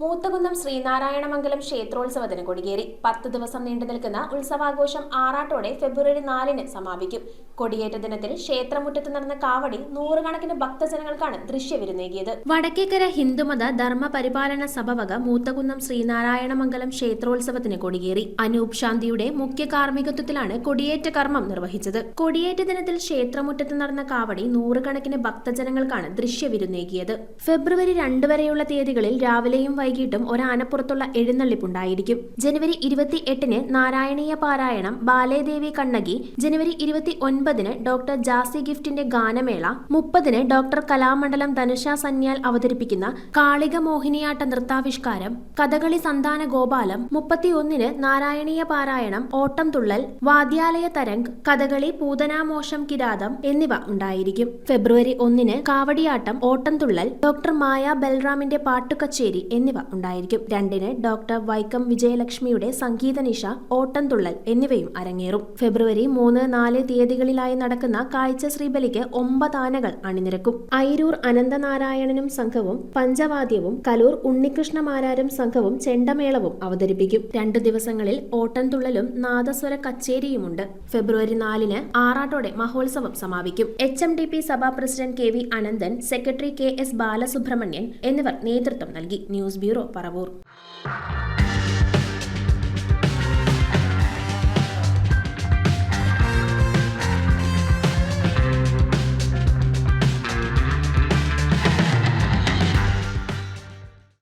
മൂത്തകുന്നം ശ്രീനാരായണമംഗലം ക്ഷേത്രോത്സവത്തിന് കൊടിയേറി. പത്ത് ദിവസം നീണ്ടു നിൽക്കുന്ന ഉത്സവാഘോഷം ആറാട്ടോടെ ഫെബ്രുവരി നാലിന് സമാപിക്കും. കൊടിയേറ്റ ദിനത്തിൽ ക്ഷേത്രമുറ്റത്ത് നടന്ന കാവടി നൂറുകണക്കിന് ഭക്തജനങ്ങൾക്കാണ് ദൃശ്യവിരുന്നേകിയത്. വടക്കേക്കര ഹിന്ദുമത ധർമ്മ പരിപാലന സഭ വക മൂത്തകുന്നം ശ്രീനാരായണമംഗലം ക്ഷേത്രോത്സവത്തിന് കൊടിയേറി. അനൂപ് ശാന്തിയുടെ മുഖ്യ കാർമ്മികത്വത്തിലാണ് കൊടിയേറ്റ കർമ്മം നിർവഹിച്ചത്. കൊടിയേറ്റ ദിനത്തിൽ ക്ഷേത്രമുറ്റത്ത് നടന്ന കാവടി നൂറുകണക്കിന് ഭക്തജനങ്ങൾക്കാണ് ദൃശ്യവിരുന്നേകിയത്. ഫെബ്രുവരി രണ്ട് വരെയുള്ള തീയതികളിൽ രാവിലെയും വൈകിട്ടും ഒരാനപ്പുറത്തുള്ള എഴുന്നള്ളിപ്പുണ്ടായിരിക്കും. ജനുവരി ഇരുപത്തി എട്ടിന് നാരായണീയ പാരായണം ബാലേദേവി കണ്ണകി ജനുവരി ഇരുപത്തി ഒൻപതിന് ഡോക്ടർ ജാസി ഗിഫ്റ്റിന്റെ ഗാനമേള മുപ്പതിന് ഡോക്ടർ കലാമണ്ഡലം ധനുഷ സന്യാൽ അവതരിപ്പിക്കുന്ന കാളിക മോഹിനിയാട്ട നൃത്താവിഷ്കാരം കഥകളി സന്താന ഗോപാലം മുപ്പത്തിയൊന്നിന് നാരായണീയ പാരായണം ഓട്ടം തുള്ളൽ വാദ്യാലയ തരംഗ് കഥകളി പൂതനാമോഷം കിരാതം എന്നിവ ഉണ്ടായിരിക്കും. ഫെബ്രുവരി ഒന്നിന് കാവടിയാട്ടം ഓട്ടം തുള്ളൽ ഡോക്ടർ മായ ബൽറാമിന്റെ പാട്ടുകച്ചേരി എന്നിവ ഉണ്ടായിരിക്കും. രണ്ടിന് ഡോക്ടർ വൈക്കം വിജയലക്ഷ്മിയുടെ സംഗീതനിഷ ഓട്ടംതുള്ളൽ എന്നിവയും അരങ്ങേറും. ഫെബ്രുവരി മൂന്ന് നാല് തീയതികളിലായി നടക്കുന്ന കാഴ്ച ശ്രീബലിക്ക് ഒമ്പത് ആനകൾ അണിനിരക്കും. ഐരൂർ അനന്തനാരായണനും സംഘവും പഞ്ചവാദ്യവും കലൂർ ഉണ്ണികൃഷ്ണമാരാരും സംഘവും ചെണ്ടമേളവും അവതരിപ്പിക്കും. രണ്ടു ദിവസങ്ങളിൽ ഓട്ടംതുള്ളലും നാദസ്വര കച്ചേരിയുമുണ്ട്. ഫെബ്രുവരി നാലിന് ആറാട്ടോടെ മഹോത്സവം സമാപിക്കും. എച്ച് എം ഡി പി സഭാ president K V Ananthan secretary K S Balasubramanian എന്നിവർ നേതൃത്വം നൽകി. News biro para Bur.